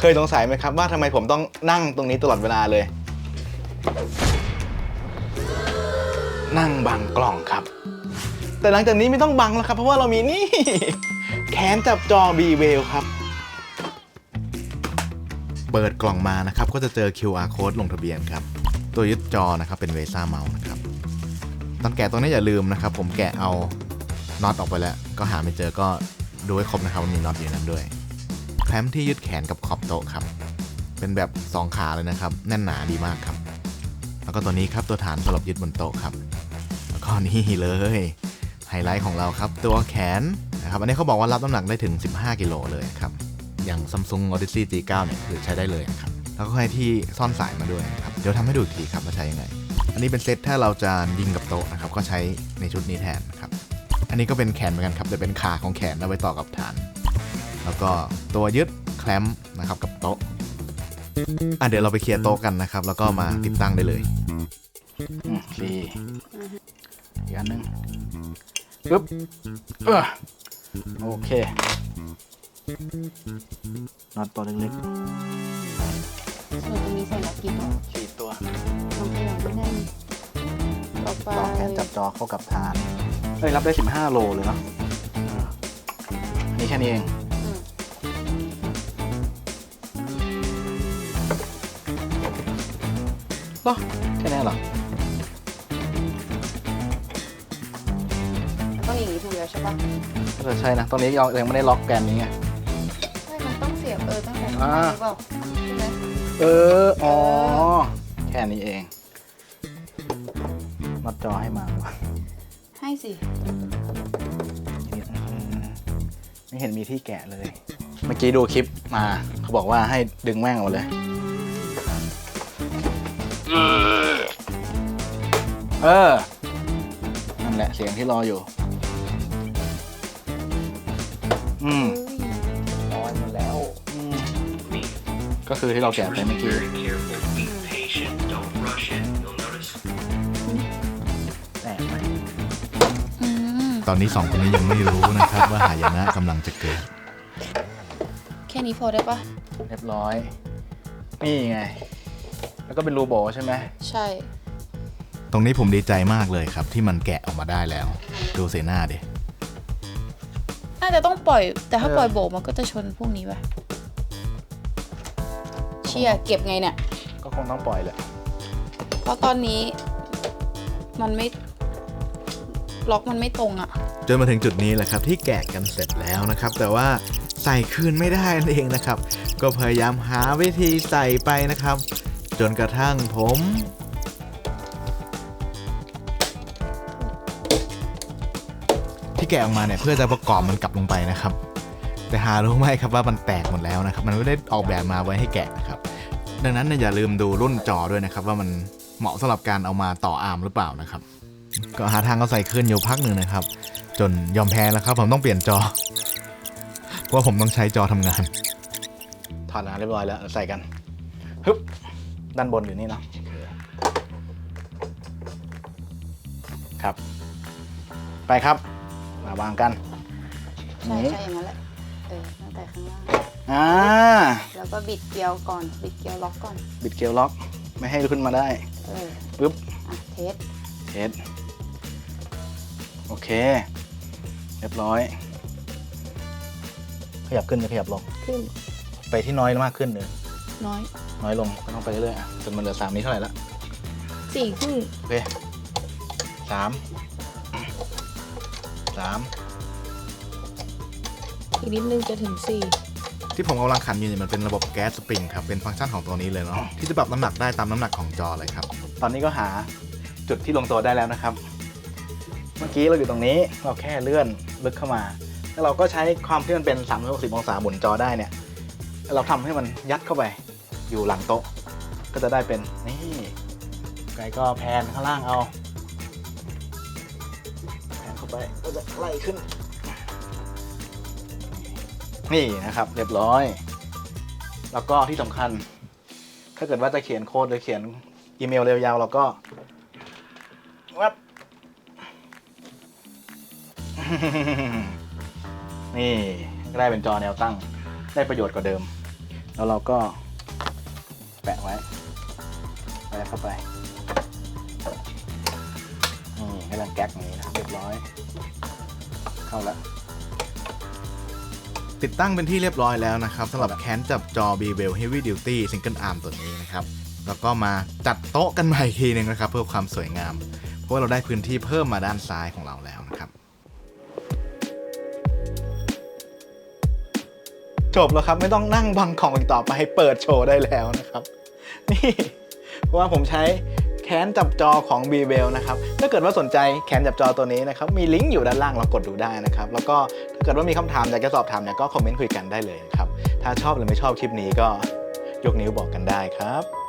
เคยสงสัยไหมครับว่าทำไมผมต้องนั่งตรงนี้ตลอดเวลาเลย นั่งบังกล่องครับ แต่หลังจากนี้ไม่ต้องบังแล้วครับ เพราะว่าเรามีนี่ แขนจับจอ b w a l ครับ เปิดกล่องมานะครับ ก็จะเจอ QR code ลงทะเบียนครับ ตัวยึดจอนะครับเป็นเวซ่าเมาส์นะครับ ตอนแกะตัวนี้อย่าลืมนะครับ ผมแกะเอาน็อตออกไปแล้ว ก็หาไม่เจอก็ดูให้ครบนะครับว่ามีน็อตอยู่นั้นด้วย แคลมที่ยึดแขนกับขอบโต๊ะครับ เป็นแบบ 2 ขาเลยนะครับ แน่นหนาดีมากครับ แล้วก็ตัวนี้ครับตัวฐานสำหรับยึดบนโต๊ะครับ แล้วก็นี่เลยไฮไลท์ของเราครับ ตัวแขนนะครับอันนี้เขาบอกว่ารับน้ำหนักได้ถึง 15 กิโลเลยครับ อย่าง Samsung Odyssey G9 เนี่ยคือใช้ได้เลยครับ แล้วก็ให้ที่ซ่อนสายมาด้วยนะครับ เดี๋ยวทำให้ดูอีกทีครับว่าใช้ยังไง อันนี้เป็นเซตถ้าเราจะยิงกับโต๊ะนะครับ ก็ใช้ในชุดนี้แทนนะครับ อันนี้ก็เป็นแขนเหมือนกันครับแต่เป็นขาของแขนแล้วไว้ต่อกับฐาน แล้วก็ตัวยึดแคลมป์นะครับกับโต๊ะอะเดี๋ยวเราไปเคลียร์โต๊ะกันนะครับ แล้วก็มาติดตั้งได้เลยดีอีกอันหนึงปึ๊บเออโอเคน็อตตัวเล็กส่วนตรงนี้ใส่ล็อกกี่ตัวๆสี่ตัวลองขยับไม่ได้ต่อไปต่อแขนจับจอเข้ากับฐานเอ้ยรับได้ 15 โลเลยเนาะเออนี่แค่นี้เอง เหรอแค่นี้เหรอแล้วก็อย่างนี้ถูกแล้วใช่ปะก็จะใช่นะตอนนี้ยังยังไม่ได้ล็อกแกนนี้ไงใช่มันต้องเสียบเออตั้งแต่ข้างอ่าในหรือเปล่าใช่ไหมเอออ๋อแค่นี้เองน็อตจอให้มาให้สิไม่เห็นมีที่แกะเลย เมื่อกี้ดูคลิปมา เขาบอกว่าให้ดึงแม่งออกมาเลย เออ นั่นแหละเสียงที่รออยู่ อืมเฮ้ยลอยมาแล้ว อืมก็คือที่เราแกะไปเมื่อกี้ Very careful, be patient, don't rush it. You'll notice แตกไหมอืมตอนนี้สองคนนี้ยังไม่รู้นะครับว่าหายนะกำลังจะเกิด แค่นี้พอได้ปะเรียบร้อย นี่ไง แล้วก็เป็นรูโบใช่ไหมใช่ ตรงนี้ผมดีใจมากเลยครับ ที่มันแกะออกมาได้แล้ว ดูเสหน้าดิน่าจะต้องปล่อย แต่ถ้าปล่อยโบกมันก็จะชนพวกนี้ไปเชี่ยเก็บไงเนี่ย ก็คงต้องปล่อยแหละ เพราะตอนนี้มันไม่ ล็อกมันไม่ตรงอะจนมาถึงจุดนี้แหละครับที่แกะกันเสร็จแล้วนะครับ แต่ว่าใส่คืนไม่ได้นั่นเองนะครับ ก็พยายามหาวิธีใส่ไปนะครับ จนกระทั่งผม ที่แกะออกมาเนี่ยเพื่อจะประกอบมันกลับลงไปนะครับ แต่หารู้ไหมครับว่ามันแตกหมดแล้วนะครับ มันไม่ได้ออกแบบมาไว้ให้แกะนะครับ ดังนั้นเนี่ยอย่าลืมดูรุ่นจอด้วยนะครับ ว่ามันเหมาะสำหรับการเอามาต่ออาร์มหรือเปล่านะครับ ก็หาทางเอาใส่คืนอยู่พักหนึ่งนะครับ จนยอมแพ้แล้วครับ ผมต้องเปลี่ยนจอเพราะผมต้องใช้จอทำงานถอดออกมาเรียบร้อยแล้วใส่กันฮึบ ด้านบนอยู่นี่เนาะครับ ไปครับ มาวางกันใช่นี่ใช่อย่างนั้นแหละเออตั้งแต่ข้างล่างอ่าแล้วก็บิดเกลียวก่อน บิดเกลียวล็อกก่อน บิดเกลียวล็อก ไม่ให้ขึ้นมาได้เออปึ๊บอะเทสเทสโอเค เรียบร้อย ขยับขึ้นจะขยับลงขึ้น ไปที่น้อยมากขึ้นเลย น้อยน้อยลงก็ต้องไปเรื่อยๆอะจนมันเหลือสามนี้เท่าไหร่ละสี่ครึ่งโอเคสามสามอีกนิดนึงจะถึงสี่ที่ผมกำลังขันอยู่เนี่ยมันเป็นระบบแก๊สสปริงครับ เป็นฟังก์ชันของตัวนี้เลยเนาะที่จะปรับน้ำหนักได้ตามน้ำหนักของจอเลยครับ ตอนนี้ก็หาจุดที่ลงตัวได้แล้วนะครับ เมื่อกี้เราอยู่ตรงนี้เราแค่เลื่อนลึกเข้ามาแล้วเราก็ใช้ความที่มันเป็น360องศาหมุนจอได้เนี่ย เราทำให้มันยัดเข้าไป อยู่หลังโต๊ะ ก็จะได้เป็นนี่ไก่ก็แพนข้างล่างเอาแพนเข้าไปก็จะไล่ขึ้น นี่นะครับเรียบร้อย แล้วก็ที่สำคัญ ถ้าเกิดว่าจะเขียนโค้ดหรือเขียนอีเมลเร็วยาวเราก็วับนี่ได้เป็นจอแนวตั้งได้ประโยชน์กว่าเดิม แล้วเราก็ะไว้แปะเข้าไปนี่ให้มันแก๊กอย่างนี้นะครับเรียบร้อย เข้าแล้ว ติดตั้งเป็นที่เรียบร้อยแล้วนะครับสำหรับแขนจับจอ b b e l Heavy Duty Single Arm ตัวนี้นะครับ แล้วก็มาจัดโต๊ะกันใหม่อีกทีหนึงนะครับ เพื่อความสวยงาม เพราะว่าเราได้พื้นที่เพิ่มมาด้านซ้ายของเราแล้วนะครับจบแล้วครับ ไม่ต้องนั่งบังของอีกต่อไปเปิดโชว์ได้แล้วนะครับ นี่ เพราะว่าผมใช้แขนจับจอของ b b e l นะครับ ถ้าเกิดว่าสนใจแขนจับจอตัวนี้นะครับ มีลิงก์อยู่ด้านล่างเรากดดูได้นะครับ แล้วก็ถ้าเกิดว่ามีคำถามอยากจะสอบถามเนี่ยก็คอมเมนต์คุยกันได้เลยนะครับ ถ้าชอบหรือไม่ชอบคลิปนี้ก็ยกนิ้วบอกกันได้ครับ